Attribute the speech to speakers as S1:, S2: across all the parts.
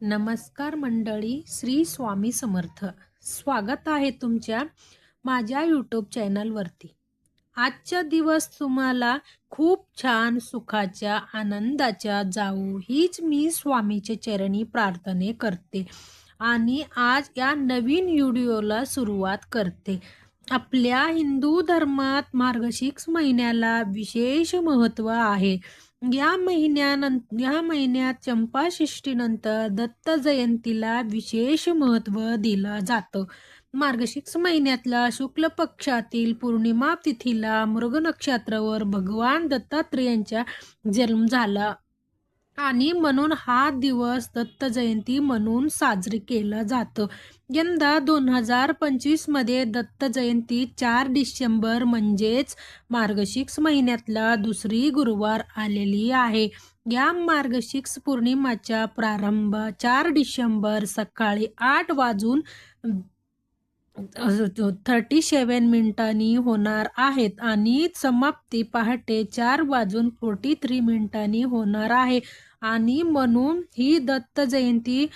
S1: नमस्कार मंडळी श्री स्वामी समर्थ. स्वागत आहे तुमच्या माझ्या यूट्यूब चॅनलवरती आजचा दिवस तुम्हाला खूप छान सुखाच्या आनंदाच्या जाऊ हीच मी स्वामीच्या चरणी प्रार्थने करते आणि आज या नवीन व्हिडिओला सुरुवात करते. आपल्या हिंदू धर्मात मार्गशीर्ष महिन्याला विशेष महत्त्व आहे. या महिन्यानंतर या महिन्यात चंपाषष्टीनंतर दत्त जयंतीला विशेष महत्त्व दिलं जातं. मार्गशीर्ष महिन्यातल्या शुक्ल पक्षातील पौर्णिमा तिथीला मृग नक्षत्रावर भगवान दत्तात्रेयांचा जन्म झाला. आणि म्हणून हा दिवस दत्त जयंती म्हणून साजरी केला जातं. यंदा दोन हजार पंचवीसमध्ये दत्त जयंती चार डिसेंबर म्हणजेच मार्गशीर्ष महिन्यातला दुसरी गुरुवार आलेली आहे. या मार्गशीर्ष पौर्णिमाचा प्रारंभ चार डिसेंबर सकाळी आठ वाजून थर्टी सेवन मिनिटांनी होणार आहेत आणि समाप्ती पहाटे चार वाजून फोर्टी थ्री मिनिटांनी होणार आहे. आणि म्हणून ही दत्त जयंती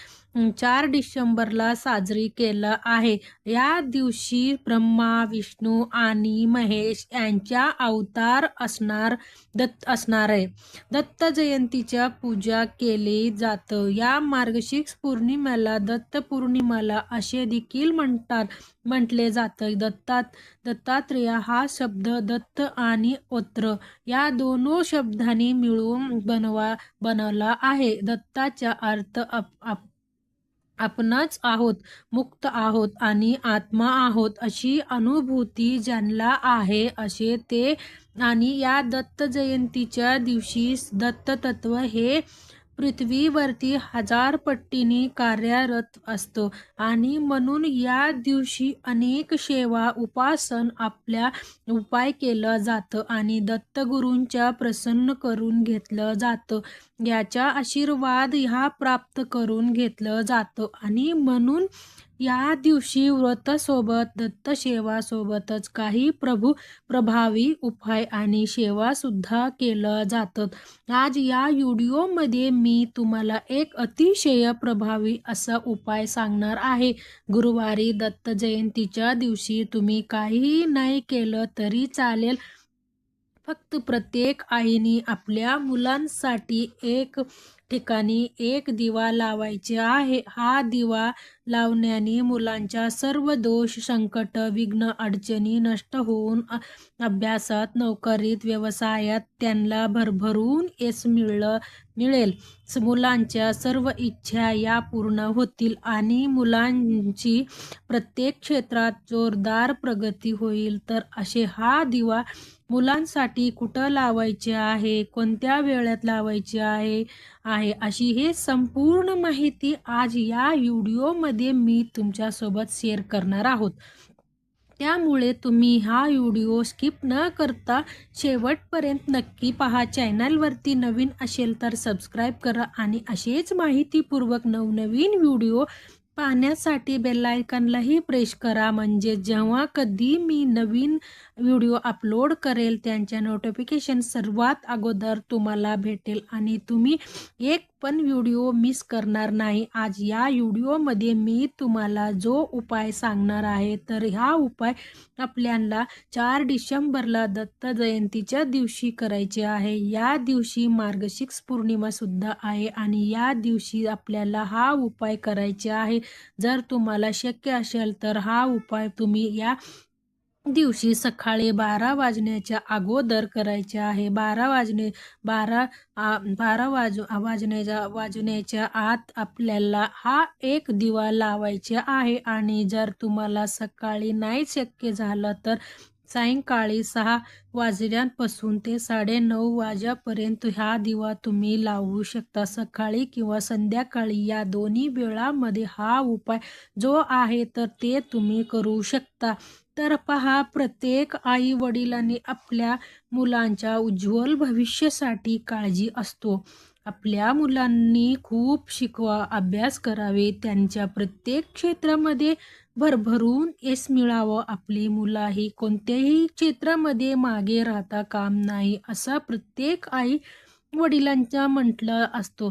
S1: चार डिसेंबरला साजरी केलं आहे. या दिवशी ब्रह्मा विष्णू आणि महेश यांच्या अवतार असणार दत्त असणार आहे. दत्त जयंतीच्या पूजा केली जातं. या मार्गशीर्ष पौर्णिमेला दत्त पौर्णिमाला असे देखील म्हणतात म्हटले जातं. दत्तात दत्तात्रेय हा शब्द दत्त आणि ओत्र या दोनो शब्दांनी मिळून बनवा बनवला आहे. दत्ताचा अर्थ अप आपणच आहोत मुक्त आहोत आणि आत्मा आहोत अशी अनुभूती ज्यांना आहे असे ते. आणि या दत्त जयंतीच्या दिवशी दत्त तत्व हे पृथ्वीवरती हजार पट्टीने कार्यरत असतो. आणि म्हणून या दिवशी अनेक सेवा उपासन आपल्या उपाय केलं जातं आणि दत्तगुरूंच्या प्रसन्न करून घेतलं जातं. याचा आशीर्वाद ह्या प्राप्त करून घेतलं जातं. आणि म्हणून या दिवशी व्रतसोबत दत्तसेवासोबतच काही प्रभू प्रभावी उपाय आणि सेवासुद्धा केलं जातं. आज या व्हिडिओमध्ये मी तुम्हाला एक अतिशय प्रभावी असा उपाय सांगणार आहे. गुरुवारी दत्त जयंतीच्या दिवशी तुम्ही काहीही नाही केलं तरी चालेल. फक्त प्रत्येक आईने आपल्या मुलांसाठी एक ठिकाणी एक दिवा लावायचे आहे. हा दिवा लावण्याने मुलांच्या सर्व दोष संकट विघ्न अडचणी नष्ट होऊन अभ्यासात नोकरीत व्यवसायात त्यांना भरभरून यश मिळलं मिळेल. मुलांच्या सर्व इच्छा या पूर्ण होतील आणि मुलांची प्रत्येक क्षेत्रात जोरदार प्रगती होईल. तर असे हा दिवा मुलांसाठी कुठं लावायचे आहे? कोणत्या वेळेत लावायचे आहे? आहे अशी हे संपूर्ण माहिती आज या व्हिडिओमध्ये मी तुमच्यासोबत शेअर करणार आहोत. त्यामुळे तुम्ही हा व्हिडिओ स्किप न करता शेवटपर्यंत नक्की पहा. चॅनलवरती नवीन असेल तर सबस्क्राईब करा आणि असेच माहितीपूर्वक नवनवीन व्हिडिओ पाहण्यासाठी बेलायकनलाही प्रेस करा. म्हणजे जेव्हा कधी मी नवीन व्हिडिओ अपलोड करेल त्यांच्या नोटिफिकेशन सर्वात अगोदर तुम्हाला भेटेल. आणि तुम्ही एक पण व्हिडिओ मिस करणार नाही. आज या व्हिडिओमध्ये मी तुम्हाला जो उपाय सांगणार आहे तर हा उपाय आपल्याला चार डिसेंबरला दत्त जयंतीच्या दिवशी करायचे आहे. या दिवशी मार्गशीर्ष पौर्णिमासुद्धा आहे आणि या दिवशी आपल्याला हा उपाय करायचे आहे. जर तुम्हाला शक्य असेल तर हा उपाय तुम्ही या दिवशी सकाळी बारा वाजण्याच्या अगोदर करायचे आहे. बारा वाजणे बारा बारा वाज वाजण्याच्या वाजण्याच्या आत आपल्याला हा एक दिवा लावायचे आहे. आणि जर तुम्हाला सकाळी नाही शक्य झालं तर सायंकाळी सहा वाजल्यापासून ते साडेनऊ वाजेपर्यंत हा दिवा तुम्ही लावू शकता. सकाळी किंवा संध्याकाळी या दोन्ही वेळामध्ये हा उपाय जो आहे तर ते तुम्ही करू शकता. तर पहा प्रत्येक आई वडिलांनी आपल्या मुलांच्या उज्ज्वल भविष्यासाठी काळजी असतो. आपल्या मुलांनी खूप शिकवा अभ्यास करावे त्यांच्या प्रत्येक क्षेत्रामध्ये भरभरून यश मिळावं. आपली मुलाही कोणत्याही क्षेत्रामध्ये मागे राहता काम नाही असा प्रत्येक आई वडिलांचा म्हटलं असतो.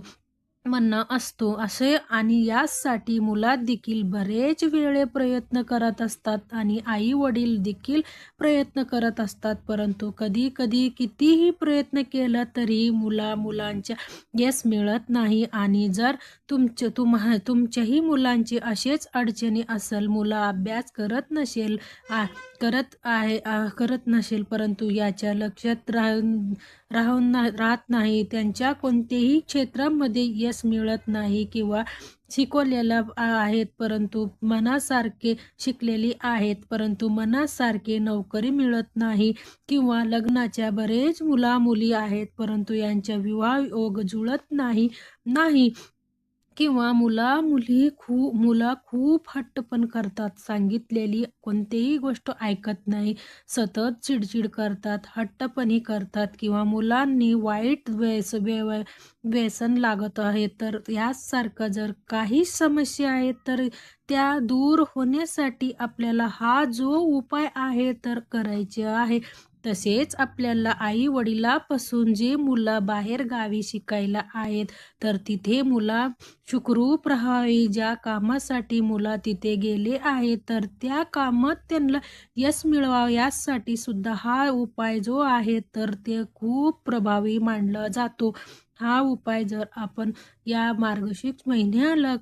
S1: म्हणणं असतो. असे आणि यासाठी मुलात देखील बरेच वेळे प्रयत्न करत असतात आणि आई वडील देखील प्रयत्न करत असतात. परंतु कधी कधी कितीही प्रयत्न केला तरी मुला मुलांच्या यश मिळत नाही आणि जर तुमच्या तुम्हा तुमच्याही मुलांची असेच अडचणी असेल मुलं अभ्यास करत नसेल आ करत आहे करत नसेल परंतु याच्या लक्षात राहून राहून ना राहत नाही. त्यांच्या कोणतेही क्षेत्रामध्ये यश मिळत नाही किंवा शिकवलेलं आहेत परंतु मनासारखे शिकलेली आहेत परंतु मनासारखे नोकरी मिळत नाही किंवा लग्नाच्या बरेच मुला मुली आहेत परंतु यांच्या विवाह योग जुळत नाही नाही. किंवा मुला मुली खूप मुलं खूप हट्टपण करतात. सांगितलेली कोणतीही गोष्ट ऐकत नाही. सतत चिडचिड करतात हट्टपणी करतात किंवा मुलांनी वाईट व्यस व्यव व्यसन लागत आहे. तर यासारखं जर काही समस्या आहेत तर त्या दूर होण्यासाठी आपल्याला हा जो उपाय आहे तर करायचे आहे. तसेच आपल्याला आई वडिलापासून जे मुलं बाहेर गावी शिकायला आहेत तर तिथे मुला सुखरूप राहावी. ज्या कामासाठी मुला तिथे गेले आहेत तर त्या कामात त्यांना यश मिळवावं. यासाठी सुद्धा हा उपाय जो आहे तर ते खूप प्रभावी मानला जातो. हा उपाय जर आपण या मार्गशीर्ष महिन्याला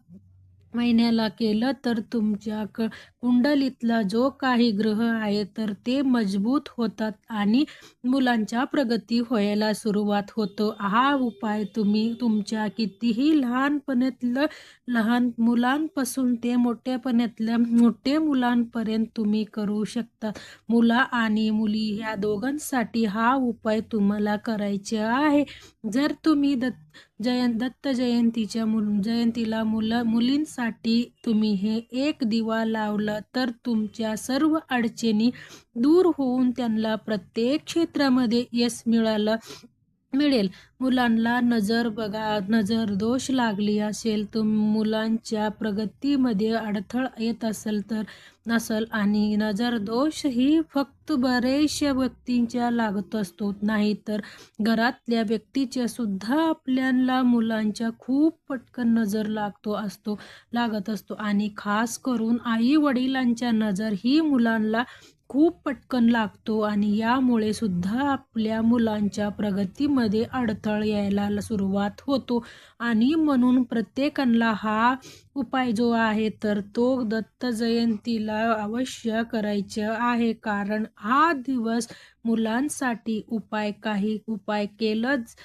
S1: महिन्याला केलं तर तुमच्या क कुंडलीतला जो काही ग्रह आहे तर ते मजबूत होतात आणि मुलांच्या प्रगती व्हायला सुरुवात होतो. हा उपाय तुम्ही तुमच्या कितीही लहानपणातलं लहान मुलांपासून ते मोठ्यापणातल्या मोठे मुलांपर्यंत तुम्ही करू शकता. मुला आणि मुली ह्या दोघांसाठी हा उपाय तुम्हाला करायचे आहे. जर तुम्ही दत्त जयंत दत्त जयंतीच्या मुल जयंतीला मुलं मुलींसाठी तुम्ही हे एक दिवा लावला तर तुमच्या सर्व अडचणी दूर होऊन त्यांना प्रत्येक क्षेत्रामध्ये यश मिळालं. मिळेल. मुलांना नजर बघा नजर दोष लागली असेल तुम मुलांच्या प्रगतीमध्ये अडथळ येत असेल तर नसल आणि नजर दोष ही फक्त बरेचशा व्यक्तींच्या लागत असतो. नाही तर घरातल्या व्यक्तीच्या सुद्धा आपल्याला मुलांच्या खूप पटकन नजर लागतो असतो लागत असतो. आणि खास करून आई वडिलांच्या नजर ही मुलांना खूप पटकन लागतो आणि यामुळे सुद्धा आपल्या मुलांच्या प्रगतीमध्ये अडथळ यायला सुरुवात होतो. आणि म्हणून प्रत्येकाला हा उपाय जो आहे तर तो दत्त जयंतीला अवश्य करायचा आहे. कारण हा दिवस मुलांसाठी उपाय काही उपाय केलंच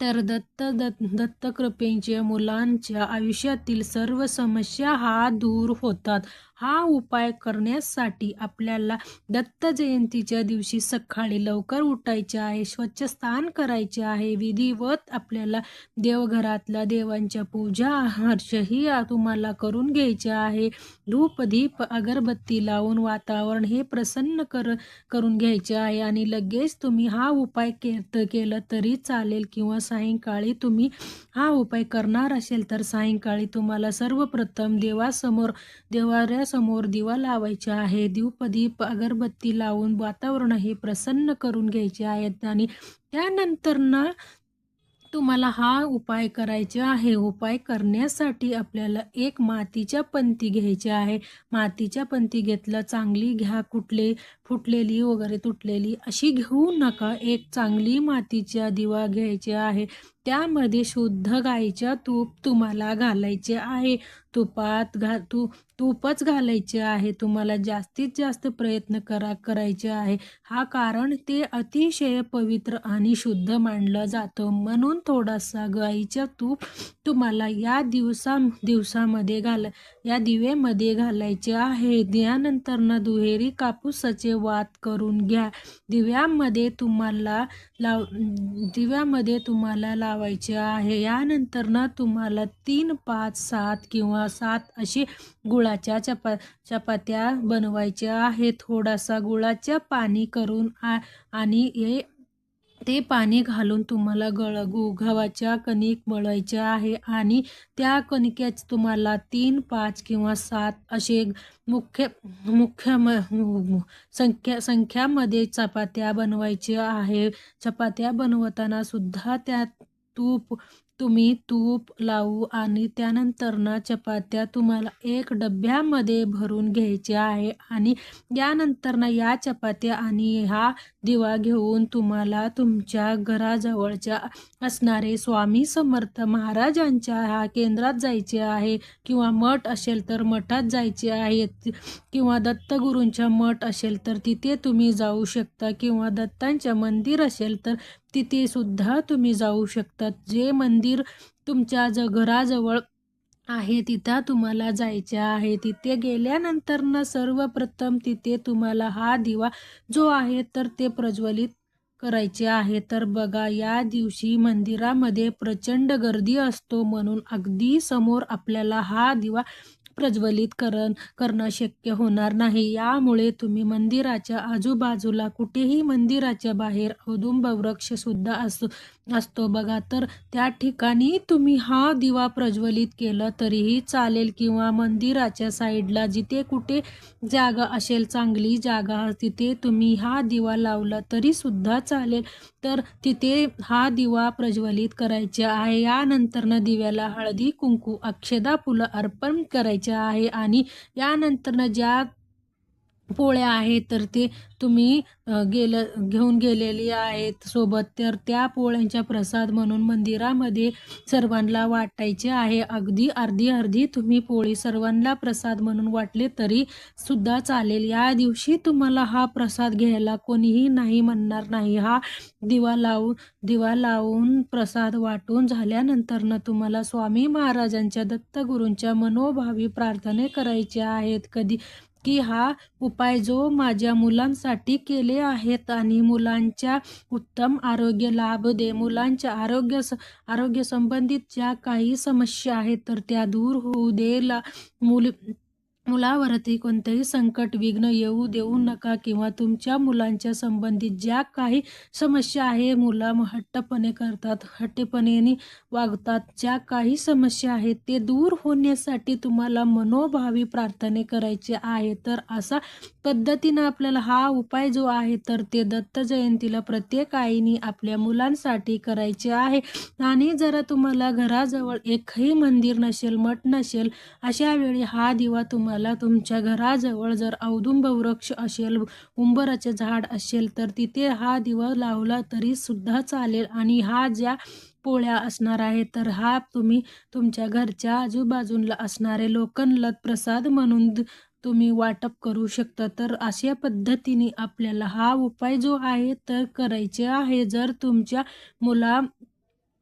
S1: तर दत्त दत्त दत्तकृपेंचे मुलांच्या आयुष्यातील सर्व समस्या हा दूर होतात. हा उपाय करण्यासाठी आपल्याला दत्त जयंतीच्या दिवशी सकाळी लवकर उठायचे आहे स्वच्छ स्नान करायचे आहे. विधिवत आपल्याला देवघरातल्या देवांच्या पूजा हर्षही तुम्हाला करून घ्यायचे आहे. धूप दीप अगरबत्ती लावून वातावरण हे प्रसन्न कर करून घ्यायचे आहे. आणि लगेच तुम्ही हा उपाय के केलं तरी चालेल किंवा सायंकाळी तुम्ही हा उपाय करणार असेल तर सायंकाळी तुम्हाला सर्वप्रथम देवासमोर देवाऱ्या समोर दिवा लावायचा आहे. दीपदीप अगरबत्ती लावून वातावरण हे प्रसन्न करून घ्यायचे आहेत आणि त्यानंतर ना तुम्हाला हा उपाय करायचा आहे. उपाय करण्यासाठी आपल्याला एक मातीच्या पंती घ्यायची आहे. मातीच्या पंती घेतलं चांगली घ्या कुठले फुटलेली वगैरे तुटलेली अशी घेऊ नका. एक चांगली मातीच्या दिवा घ्यायची आहे. त्यामध्ये शुद्ध गाईच्या तूप तुम्हाला घालायचे आहे. तुपात घा तू तूपच घालायचे आहे. तुम्हाला जास्तीत जास्त प्रयत्न करा करायचे आहे. हा कारण ते अतिशय पवित्र आणि शुद्ध मानलं जातं. म्हणून थोडासा गाईच्या तूप तुम्हाला या दिवसा दिवसामध्ये घाल या दिवेमध्ये घालायचे आहे. त्यानंतर न दुहेरी कापूसाचे वात करून घ्या. दिव्यामध्ये तुम्हाला लाव दिव्यामध्ये तुम्हाला लावायचे आहे. यानंतर ना तुम्हाला तीन पाच सात किंवा सात असे गुळाच्या चपा चपात्या बनवायच्या आहे. थोडासा गुळाच्या पाणी करून आ आणि हे ते पाणी घालून तुम्हाला गळ गव्हाच्या कणिक मळायच्या आहे. आणि त्या कणिक्याच तुम्हाला तीन पाच किंवा सात असे मुख्य मुख्य म संख्या संख्यामध्ये चपात्या बनवायच्या आहे. चपात्या बनवताना सुद्धा त्या तूप तुम्ही तूप लावू आणि त्यानंतर ना चपात्या तुम्हाला एक डब्यामध्ये भरून घ्यायचे आहे आणि यानंतर ना या चपात्या आणि हा दिवा घेऊन तुम्हाला तुमच्या घराजवळच्या असणारे स्वामी समर्थ महाराजांच्या ह्या केंद्रात जायचे आहे किंवा मठ असेल तर मठात जायचे आहे किंवा दत्तगुरूंच्या मठ असेल तर तिथे तुम्ही जाऊ शकता किंवा दत्तांच्या मंदिर असेल तर तिथे सुद्धा तुम्ही जाऊ शकतात. जे मंदिर तुमच्या ज घराजवळ आहे तिथं तुम्हाला जायचे आहे. तिथे गेल्यानंतर ना सर्वप्रथम तिथे तुम्हाला हा दिवा जो आहे तर ते प्रज्वलित करायचे आहे. तर बघा या दिवशी मंदिरामध्ये प्रचंड गर्दी असतो म्हणून अगदी समोर आपल्याला हा दिवा प्रज्वलित करण करणं शक्य होणार नाही. यामुळे तुम्ही मंदिराच्या आजूबाजूला कुठेही मंदिराच्या बाहेर औदुंब वृक्षसुद्धा असतो असतो बघा. तर त्या ठिकाणी तुम्ही हा दिवा प्रज्वलित केलं तरीही चालेल किंवा मंदिराच्या साईडला जिथे कुठे जागा असेल चांगली जागा तिथे तुम्ही हा दिवा लावला तरी सुद्धा चालेल. तर तिथे हा दिवा प्रज्वलित करायचा आहे. यानंतरनं दिव्याला हळदी कुंकू अक्षदा फुलं अर्पण करायची. आहे. आणि यानंतरनं ज्या पोळ्या आहेत तर ते तुम्ही गेलं घेऊन गेलेली आहेत सोबत. तर त्या पोळ्यांच्या प्रसाद म्हणून मंदिरामध्ये सर्वांना वाटायचे आहे. अगदी अर्धी अर्धी तुम्ही पोळी सर्वांना प्रसाद म्हणून वाटले तरी सुद्धा चालेल. या दिवशी तुम्हाला हा प्रसाद घ्यायला कोणीही नाही म्हणणार नाही. हा दिवा लावून दिवा लावून प्रसाद वाटून झाल्यानंतर तुम्हाला स्वामी महाराजांच्या दत्तगुरूंच्या मनोभावी प्रार्थने करायचे आहेत. कधी की हा उपाय जो माझ्या मुलांसाठी केले आहेत आणि मुलांच्या उत्तम आरोग्य लाभ दे. मुलांच्या आरोग्य आरोग्य संबंधित ज्या काही समस्या आहेत तर त्या दूर होऊ दे. ला मुल मुलावरती कोणतेही संकट विघ्न येऊ देऊ नका किंवा तुमच्या मुलांच्या संबंधित ज्या काही समस्या आहे मुलं हट्टपणे करतात हट्टेपणे वागतात. ज्या काही समस्या आहेत ते दूर होण्यासाठी तुम्हाला मनोभावी प्रार्थने करायचे आहे तर असा पद्धतीनं आपल्याला हा उपाय जो आहे तर ते दत्त जयंतीला प्रत्येक आईने आपल्या मुलांसाठी करायचे आहे. आणि जर तुम्हाला घराजवळ एकही मंदिर नसेल मठ नसेल अशा वेळी हा दिवा तुम्हाला तुम्हाला तुमच्या घराजवळ जर औदुंब वृक्ष असेल उंबराचे झाड असेल तर तिथे हा दिवा लावला तरी सुद्धा चालेल. आणि हा ज्या पोळ्या असणार आहे तर हा तुम्ही तुमच्या घरच्या आजूबाजूला असणारे लोकनलत प्रसाद म्हणून तुम्ही वाटप करू शकता. तर अशा पद्धतीने आपल्याला हा उपाय जो आहे तर करायचे आहे. जर तुमच्या मुला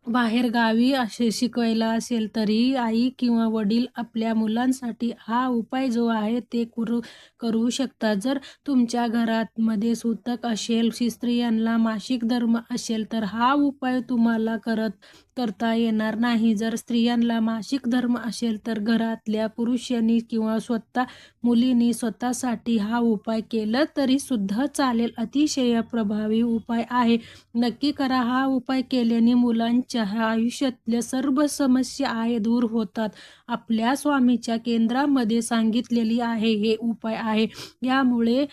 S1: बाहेर गावी असे शिकवायला असेल तरी आई किंवा वडील आपल्या मुलांसाठी हा उपाय जो आहे ते करू करू शकतात. जर तुमच्या घरामध्ये सूतक असेल स्त्रियांना मासिक धर्म असेल तर हा उपाय तुम्हाला करत करता येणार नाही. जर स्त्रियांना मासिक धर्म असेल तर घरातल्या पुरुषांनी किंवा स्वतः मुलींनी स्वतःसाठी हा उपाय केला तरी सुद्धा चालेल. अतिशय प्रभावी उपाय आहे. नक्की करा. हा उपाय केल्याने मुलांच्या आयुष्यातल्या सर्व समस्या आहे दूर होतात. आपल्या स्वामीच्या केंद्रामध्ये सांगितलेली आहे हे उपाय आहे. यामुळे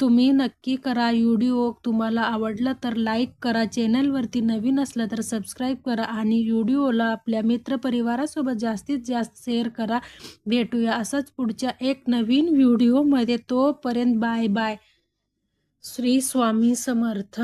S1: तुम्ही नक्की करा व्हिडिओ. तुम्हाला आवडला तर लाईक करा. चॅनलवरती नवीन असलं तर सबस्क्राईब करा आणि व्हिडिओला आपल्या मित्रपरिवारासोबत जास्तीत जास्त शेअर करा. भेटूया असंच पुढच्या एक नवीन व्हिडिओमध्ये. तोपर्यंत बाय बाय. श्री स्वामी समर्थ.